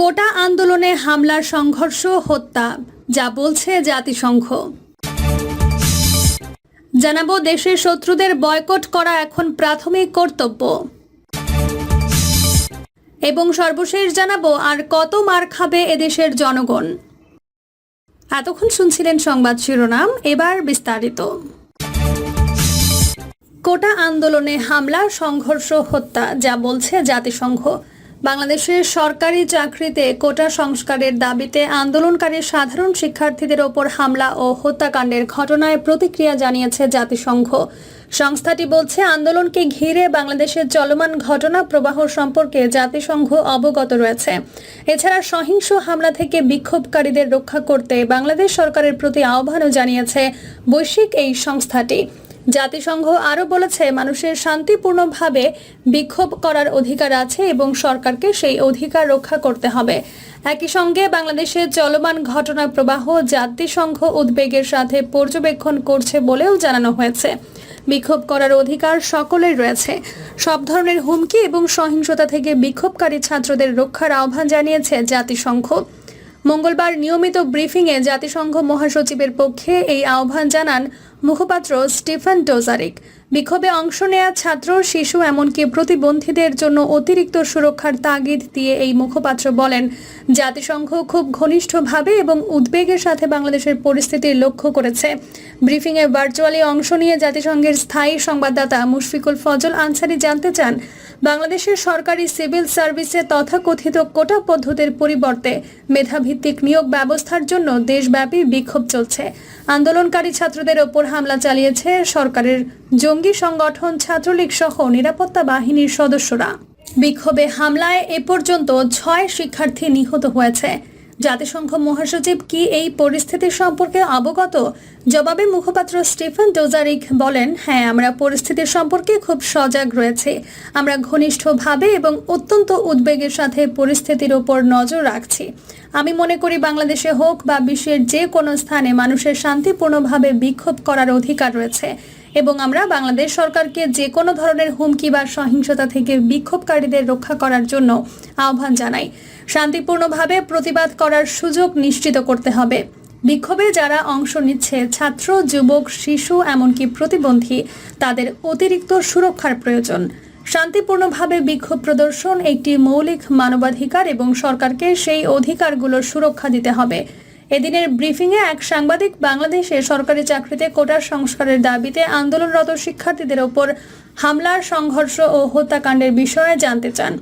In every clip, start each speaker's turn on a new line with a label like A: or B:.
A: কোটা আন্দোলনে হামলার সংঘর্ষ, হত্যা, যা বলছে জাতিসংঘ। জানাব, দেশের শত্রুদের বয়কট করা এখন প্রাথমিক কর্তব্য। এবং সর্বশেষ জানাব, আর কত মার খাবে এদেশের জনগণ। এতক্ষণ শুনছিলেন সংবাদ শিরোনাম, এবার বিস্তারিত। কোটা আন্দোলনে হামলা, সংঘর্ষ, হত্যা, যা বলছে জাতিসংঘ। বাংলাদেশের সরকারি চাকরিতে কোটা সংস্কারের দাবিতে আন্দোলনকারী সাধারণ শিক্ষার্থীদের ওপর হামলা ও হত্যাকাণ্ডের ঘটনায় প্রতিক্রিয়া জানিয়েছে জাতিসংঘ। সংস্থাটি বলছে, আন্দোলনকে ঘিরে বাংলাদেশের চলমান ঘটনা প্রবাহ সম্পর্কে জাতিসংঘ অবগত রয়েছে। এছাড়া সহিংস হামলা থেকে বিক্ষোভকারীদের রক্ষা করতে বাংলাদেশ সরকারের প্রতি আহ্বানও জানিয়েছে বৈশ্বিক এই সংস্থাটি। জাতিসংঘ আরও বলেছে, মানুষের শান্তিপূর্ণভাবে বিক্ষোভ করার অধিকার আছে এবং সরকারকে সেই অধিকার রক্ষা করতে হবে। একই সঙ্গে বাংলাদেশের চলমান ঘটনা প্রবাহ জাতিসংঘ উদ্বেগের সাথে পর্যবেক্ষণ করছে বলেও জানানো হয়েছে। বিক্ষোভ করার অধিকার সকলের রয়েছে। সব ধরনের হুমকি এবং সহিংসতা থেকে বিক্ষোভকারী ছাত্রদের রক্ষার আহ্বান জানিয়েছে জাতিসংঘ। মঙ্গলবার নিয়মিত ব্রিফিংয়ে জাতিসংঘ মহাসচিবের পক্ষে এই আহ্বান জানান মুখপাত্র স্টিফেন ডোজারিক। বিক্ষোভে অংশ নেয়া ছাত্র, শিশু এমনকি প্রতিবন্ধীদের জন্য অতিরিক্ত সুরক্ষার তাগিদ দিয়ে এই মুখপাত্র বলেন, জাতিসংঘ খুব ঘনিষ্ঠভাবে এবং উদ্বেগের সাথে বাংলাদেশের পরিস্থিতি লক্ষ্য করেছে। ব্রিফিংয়ে ভার্চুয়ালি অংশ নিয়ে জাতিসংঘের স্থায়ী সংবাদদাতা মুশফিকুল ফজল আনসারি জানতে চান বাংলাদেশের সরকারি সিভিল সার্ভিসে তথাকথিত কোটা পদ্ধতির পরিবর্তে মেধাভিত্তিক নিয়োগ ব্যবস্থার জন্য দেশব্যাপী বিক্ষোভ চলছে। আন্দোলনকারী ছাত্রদের ওপর হামলা চালিয়েছে সরকারের জঙ্গি সংগঠন ছাত্রলীগ সহ নিরাপত্তা বাহিনীর সদস্যরা। বিক্ষোভে হামলায় এ পর্যন্ত ছয় শিক্ষার্থী নিহত হয়েছে। জাতিসংঘ মহাসচিব কি এই পরিস্থিতি সম্পর্কে অবগত? জবাবে মুখপাত্র স্টিফেন ডোজারিক বলেন হ্যাঁ আমরা পরিস্থিতির সম্পর্কে খুব সজাগ রয়েছে। আমরা ঘনিষ্ঠভাবে এবং অত্যন্ত উদ্বেগের সাথে পরিস্থিতির ওপর নজর রাখছি। আমি মনে করি বাংলাদেশে হোক বা বিশ্বের যে কোনো স্থানে মানুষের শান্তিপূর্ণভাবে বিক্ষোভ করার অধিকার রয়েছে। এবং আমরা বাংলাদেশ সরকারকে যে কোনো ধরনের হুমকি বা সহিংসতা থেকে বিক্ষোভকারীদের রক্ষা করার জন্য আহ্বান জানাই। শান্তিপূর্ণভাবে প্রতিবাদ করার সুযোগ নিশ্চিত করতে হবে। বিক্ষোভে যারা অংশ নিচ্ছে, ছাত্র, যুবক, শিশু, এমনকি প্রতিবন্ধী, তাদের অতিরিক্ত সুরক্ষার প্রয়োজন। শান্তিপূর্ণভাবে বিক্ষোভ প্রদর্শন একটি মৌলিক মানবাধিকার এবং সরকারকে সেই অধিকারগুলোর সুরক্ষা দিতে হবে। এদিনের ব্রিফিংয়ে এক সাংবাদিক বাংলাদেশে সরকারি চাকরিতে কোটার সংস্কারের দাবিতে আন্দোলনরত শিক্ষার্থীদের ওপর হামলার সংঘর্ষ ও হত্যাকাণ্ডের বিষয়ে জানতে চান।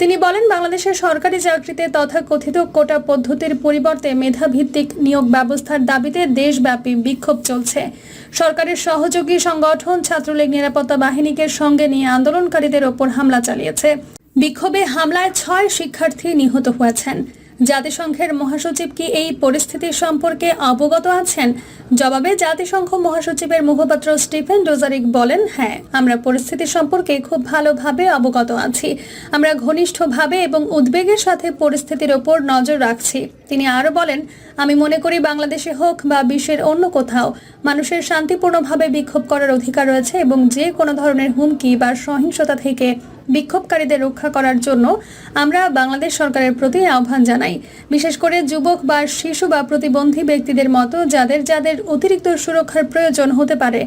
A: তিনি বলেন বাংলাদেশের সরকারি চাকরিতে তথাকথিত কোটা পদ্ধতির পরিবর্তে মেধাভিত্তিক নিয়োগ ব্যবস্থার দাবিতে দেশব্যাপী বিক্ষোভ চলছে। সরকারের সহযোগী সংগঠন ছাত্রলীগ নিরাপত্তা বাহিনীকে সঙ্গে নিয়ে আন্দোলনকারীদের ওপর হামলা চালিয়েছে। বিক্ষোভে হামলায় ছয় শিক্ষার্থী নিহত হয়েছেন। জাতিসংঘের মহাসচিব কি এই পরিস্থিতি সম্পর্কে অবগত আছেন? জবাবে জাতিসংঘ মহাসচিবের মুখপাত্র স্টিফেন ডোজারিক বলেন হ্যাঁ আমরা পরিস্থিতি সম্পর্কে খুব ভালোভাবে অবগত আছি। আমরা ঘনিষ্ঠভাবে এবং উদ্বেগের সাথে পরিস্থিতির ওপর নজর রাখছি। তিনি আরও বলেন, আমি মনে করি বাংলাদেশে হোক বা বিশ্বের অন্য কোথাও, মানুষের শান্তিপূর্ণভাবে বিক্ষোভ করার অধিকার রয়েছে এবং যে কোনো ধরনের হুমকি বা সহিংসতা থেকে বিক্ষোভকারীদের রক্ষা করার জন্য আমরা বাংলাদেশ সরকারের প্রতি আহ্বান জানাই। বিশেষ করে যুবক বা শিশু বা প্রতিবন্ধী ব্যক্তিদের মতো যাদের যাদের অতিরিক্ত সুরক্ষার প্রয়োজন হতে পারে,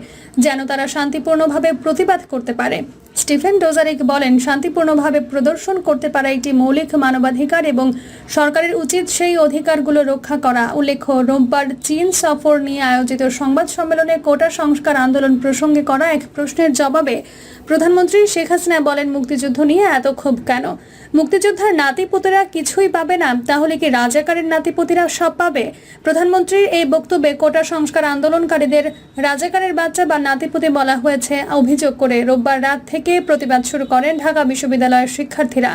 A: যেন তারা শান্তিপূর্ণভাবে প্রতিবাদ করতে পারে। স্টিফেন ডোজারিক বলেন, শান্তিপূর্ণভাবে প্রদর্শন করতে পারা একটি মৌলিক মানবাধিকার এবং সরকারের উচিত সেই অধিকারগুলো রক্ষা করা। উল্লেখ্য, রোববার চীন সফর নিয়ে আয়োজিত সংবাদ সম্মেলনে কোটা সংস্কার আন্দোলন প্রসঙ্গে করা এক প্রশ্নের জবাবে প্রধানমন্ত্রী শেখ হাসিনা বলেন, মুক্তিযুদ্ধ নিয়ে এত ক্ষোভ কেন? মুক্তিযোদ্ধার নাতিপুতিরা কিছুই পাবে না, তাহলে কি রাজাকারের নাতিপুতিরা সব পাবে? প্রধানমন্ত্রীর এই বক্তব্যে কোটা সংস্কার আন্দোলনকারীদের, রাজাকারের বাচ্চা বা নাতিপুতি বলা হয়েছে, অভিযোগ করে রোববার রাত থেকে প্রতিবাদ শুরু করেন ঢাকা বিশ্ববিদ্যালয়ের শিক্ষার্থীরা।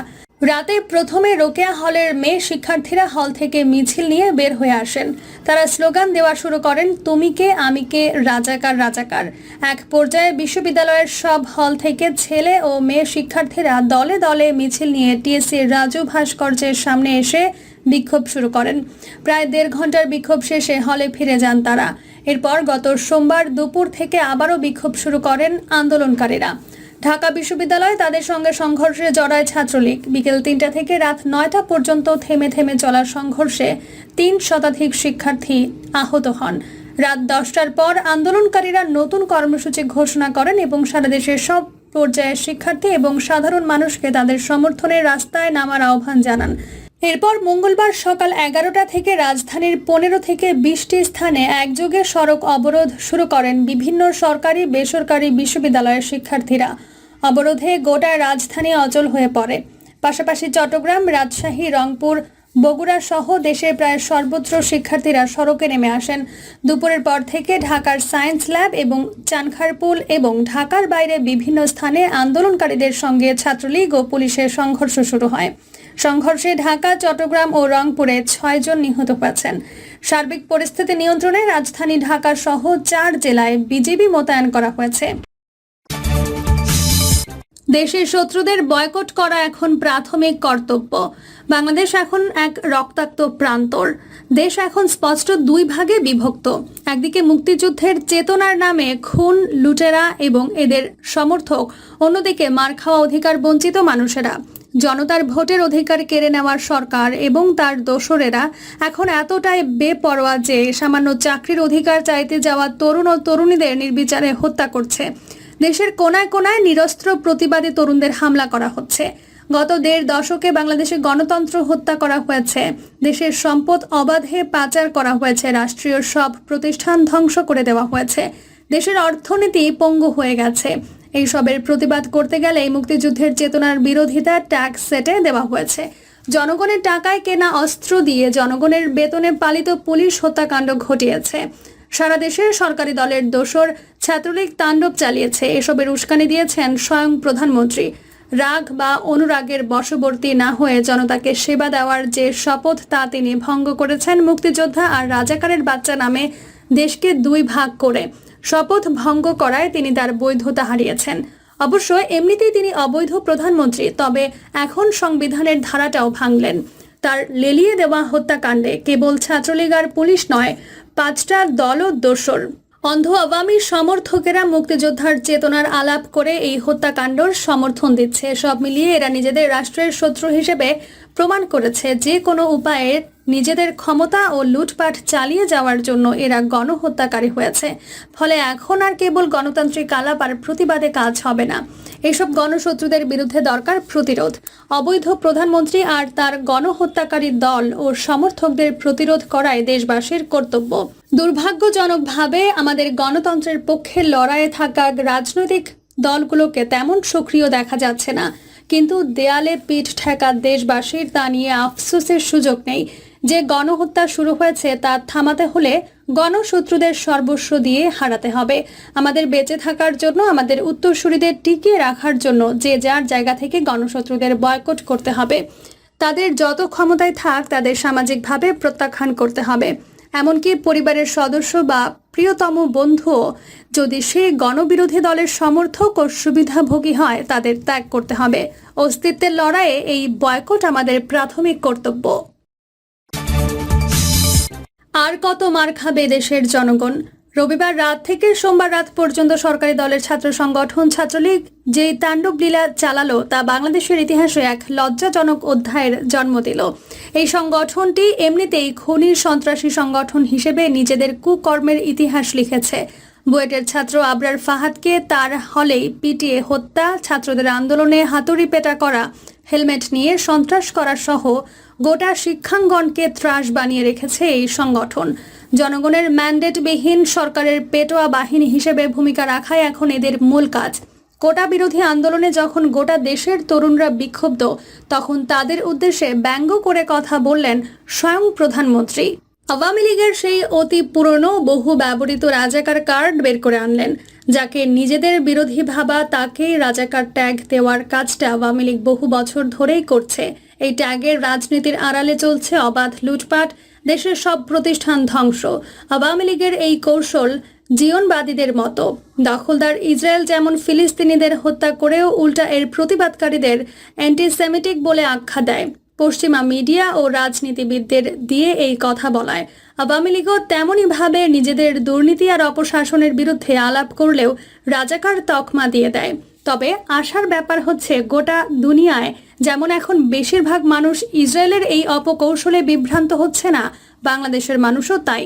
A: রাতে প্রথমে রোকেয়া হলের মেয়ে শিক্ষার্থীরা হল থেকে মিছিল নিয়ে বের হয়ে আসেন। তারা স্লোগান দেওয়া শুরু করেন, তুমি কে, আমি কে রাজাকার রাজাকার এক পর্যায়ে বিশ্ববিদ্যালয়ের সব হল থেকে ছেলে ও মেয়ে শিক্ষার্থীরা দলে দলে মিছিল নিয়ে টিএসসির রাজু ভাস্কর্যের সামনে এসে বিক্ষোভ শুরু করেন। প্রায় দেড় ঘণ্টার বিক্ষোভ শেষে হলে ফিরে যান তারা। এরপর গত সোমবার দুপুর থেকে আবারও বিক্ষোভ শুরু করেন আন্দোলনকারীরা। ঢাকা বিশ্ববিদ্যালয়ে তাদের সঙ্গে সংঘর্ষে জড়ায় ছাত্রলীগ। বিকেল তিনটা থেকে রাত নয়টা পর্যন্ত থেমে থেমে চলা সংঘর্ষে তিন শতাধিক শিক্ষার্থী আহত হন। রাত দশটার পর আন্দোলনকারীরা নতুন কর্মসূচি ঘোষণা করেন এবং সারা দেশের সব পর্যায়ের শিক্ষার্থী এবং সাধারণ মানুষকে তাদের সমর্থনে রাস্তায় নামার আহ্বান জানান। এরপর মঙ্গলবার সকাল এগারোটা থেকে রাজধানীর পনেরো থেকে বিশটি স্থানে একযোগে সড়ক অবরোধ শুরু করেন বিভিন্ন সরকারি, বেসরকারি বিশ্ববিদ্যালয়ের শিক্ষার্থীরা। অবরোধে গোটা রাজধানী অচল হয়ে পড়ে। পাশাপাশি চট্টগ্রাম, রাজশাহী, রংপুর, বগুড়া সহ দেশের প্রায় সর্বত্র শিক্ষার্থীরা সড়কে নেমে আসেন। দুপুরের পর থেকে ঢাকার সায়েন্স ল্যাব এবং চানখারপুল এবং ঢাকার বাইরে বিভিন্ন স্থানে আন্দোলনকারীদের সঙ্গে ছাত্রলীগ ও পুলিশের সংঘর্ষ শুরু হয়। সংঘর্ষে ঢাকা, চট্টগ্রাম ও রংপুরে ছয়জন নিহত হয়েছেন। সার্বিক পরিস্থিতি নিয়ন্ত্রণে রাজধানী ঢাকা সহ চার জেলায় বিজিবি মোতায়েন করা হয়েছে। দেশের শত্রুদের বয়কট করা এখন প্রাথমিক কর্তব্য। বাংলাদেশ এখন এক রক্তাক্ত প্রান্তর। দেশ এখন স্পষ্ট দুই ভাগে বিভক্ত। একদিকে মুক্তিযুদ্ধের চেতনার নামে খুন, লুটেরা এবং এদের সমর্থক। অন্যদিকে মার খাওয়া অধিকার বঞ্চিত মানুষেরা। জনতার ভোটের অধিকার কেড়ে নেওয়ার সরকার এবং তার দোসরেরা এখন এতটাই বেপরোয়া যে সামান্য চাকরির অধিকার চাইতে যাওয়া তরুণ ও তরুণীদের নির্বিচারে হত্যা করছে। দেশের কোনায় কোনায় নিরস্ত্র প্রতিবাদী তরুণদের হামলা করা হচ্ছে। গত দেড় দশকে বাংলাদেশে গণতন্ত্র হত্যা করা হয়েছে। দেশের সম্পদ অবাধে পাচার করা হয়েছে। রাষ্ট্রীয় সব প্রতিষ্ঠান ধ্বংস করে দেওয়া হয়েছে। দেশের অর্থনীতি পঙ্গু হয়ে গেছে। এইসবের প্রতিবাদ করতে গেলে এই মুক্তিযুদ্ধের চেতনার বিরোধিতা ট্যাক্স সেটে দেওয়া হয়েছে। জনগণের টাকায় কেনা অস্ত্র দিয়ে জনগণের বেতনে পালিত পুলিশ হত্যাকাণ্ড ঘটিয়েছে। সারা দেশে সরকারি দলের দোসর ছাত্রলীগ তাণ্ডব চালিয়েছে। এসবের উস্কানি দিয়েছেন স্বয়ং প্রধানমন্ত্রী। রাগ বা অনুরাগের বশবর্তী না হয়ে জনতাকে সেবা দেওয়ার যে শপথ তা তিনি ভঙ্গ করেছেন মুক্তিযোদ্ধা আর রাজাকারের বাচ্চা নামে দেশকে দুই ভাগ করে। শপথ ভঙ্গ করায় তিনি তার বৈধতা হারিয়েছেন। অবশ্য এমনিতেই তিনি অবৈধ প্রধানমন্ত্রী, তবে এখন সংবিধানের ধারাটাও ভাঙলেন। তার লেলিয়ে দেওয়া হত্যাকাণ্ডে কেবল ছাত্রলীগ আর পুলিশ নয় পাঁচটা দলও দোসর। অন্ধ আওয়ামী সমর্থকেরা মুক্তিযোদ্ধার চেতনার আলাপ করে এই হত্যাকাণ্ডর সমর্থন দিচ্ছে। সব মিলিয়ে এরা নিজেদের রাষ্ট্রের শত্রু হিসেবে প্রমাণ করেছে যে কোনো উপায়ে নিজেদের ক্ষমতা ও লুটপাট চালিয়ে যাওয়ার জন্য এরা গণহত্যাকারী হয়েছে। ফলে এখন আর কেবল গণতান্ত্রিক আলাপ আর প্রতিবাদে কাজ হবে না। এসব গণশত্রুদের বিরুদ্ধে দরকার প্রতিরোধ। অবৈধ প্রধানমন্ত্রী আর তার গণহত্যাকারী দল ও সমর্থকদের প্রতিরোধ করায় দেশবাসীর কর্তব্য। দুর্ভাগ্যজনকভাবে আমাদের গণতন্ত্রের পক্ষে লড়াইয়ে থাকা রাজনৈতিক দলগুলোকে তেমন সক্রিয় দেখা যাচ্ছে না। কিন্তু দেয়ালে পিঠ ঠেকা দেশবাসীর তা নিয়ে আফসোসের সুযোগ নেই। যে গণহত্যা শুরু হয়েছে তা থামাতে হলে গণশত্রুদের সর্বস্ব দিয়ে হারাতে হবে। আমাদের বেঁচে থাকার জন্য, আমাদের উত্তরসূরিদের টিকিয়ে রাখার জন্য যে যার জায়গা থেকে গণশত্রুদের বয়কট করতে হবে। তাদের যত ক্ষমতায় থাক, তাদের সামাজিকভাবে প্রত্যাখ্যান করতে হবে। এমনকি পরিবারের সদস্য বা প্রিয়তম বন্ধু, যদি সে গণবিরোধী দলের সমর্থক ও সুবিধাভোগী হয়, তাদের ত্যাগ করতে হবে। অস্তিত্বের লড়াইয়ে এই বয়কট আমাদের প্রাথমিক কর্তব্য। আর কত মার খাবে দেশের জনগণ? রবিবার রাত থেকে সোমবার রাত পর্যন্ত সরকারি দলের ছাত্র সংগঠন ছাত্রলীগ যেই তাণ্ডব লীলা চালালো তা বাংলাদেশের ইতিহাসে এক লজ্জাজনক অধ্যায়ের জন্ম দিল। এই সংগঠনটি এমনিতেই খনির সন্ত্রাসী সংগঠন হিসেবে নিজেদের কুকর্মের ইতিহাস লিখেছে। বুয়েটের ছাত্র আবরার ফাহাদকে তার হলেই পিটিয়ে হত্যা, ছাত্রদের আন্দোলনে হাতুড়ি পেটা করা হেলমেট নিয়ে সন্ত্রাস করা সহ গোটা শিক্ষাঙ্গনকে ত্রাস বানিয়ে রেখেছে এই সংগঠন। জনগণের ম্যান্ডেটবিহীন সরকারের পেটোয়া বাহিনী হিসেবে ভূমিকা রাখাই এখন এদের মূল কাজ। কোটা বিরোধী আন্দোলনে যখন গোটা দেশের তরুণরা বিক্ষুব্ধ, তখন তাদের উদ্দেশ্যে ব্যঙ্গ করে কথা বললেন স্বয়ং প্রধানমন্ত্রী। আওয়ামী লীগের সেই অতি পুরনো, বহু ব্যবহৃত রাজাকার কার্ড বের করে আনলেন। যাকে নিজেদের বিরোধী ভাবা, তাকে রাজাকার ট্যাগ দেওয়ার কাজটা আওয়ামী লীগ বহু বছর ধরেই করছে। এই ট্যাগের রাজনীতির আড়ালে চলছে অবাধ লুটপাট, দেশের সব প্রতিষ্ঠান ধ্বংস। আওয়ামী লীগের এই কৌশল জীবনবাদীদের মতো। দখলদার ইসরায়েল যেমন ফিলিস্তিনিদের হত্যা করেও উল্টা এর প্রতিবাদকারীদের অ্যান্টিসেমিটিক বলে আখ্যা দেয়। পশ্চিমা মিডিয়া ও রাজনীতিবিদদের দিয়ে এই কথা বলায়। আওয়ামী লীগও তেমনইভাবে নিজেদের দুর্নীতি আর অপশাসনের বিরুদ্ধে আলাপ করলেও রাজাকার তকমা দিয়ে দেয়। তবে আশার ব্যাপার হচ্ছে, গোটা দুনিয়ায় যেমন এখন বেশিরভাগ মানুষ ইসরায়েলের এই অপকৌশলে বিভ্রান্ত হচ্ছে না, বাংলাদেশের মানুষও তাই।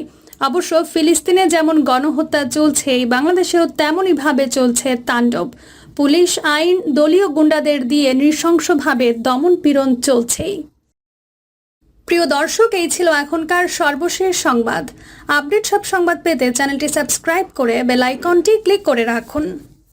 A: অবশ্য ফিলিস্তিনে যেমন গণহত্যা চলছে, বাংলাদেশেও তেমনই ভাবে চলছে তাণ্ডব। পুলিশ আইন দলীয় গুন্ডাদের দিয়ে নৃশংসভাবে দমন পীড়ন চলছেই। প্রিয় দর্শক, এই ছিল এখনকার সর্বশেষ সংবাদ। আপডেট সব সংবাদ পেতে চ্যানেলটি সাবস্ক্রাইব করে বেলাইকনটি ক্লিক করে রাখুন।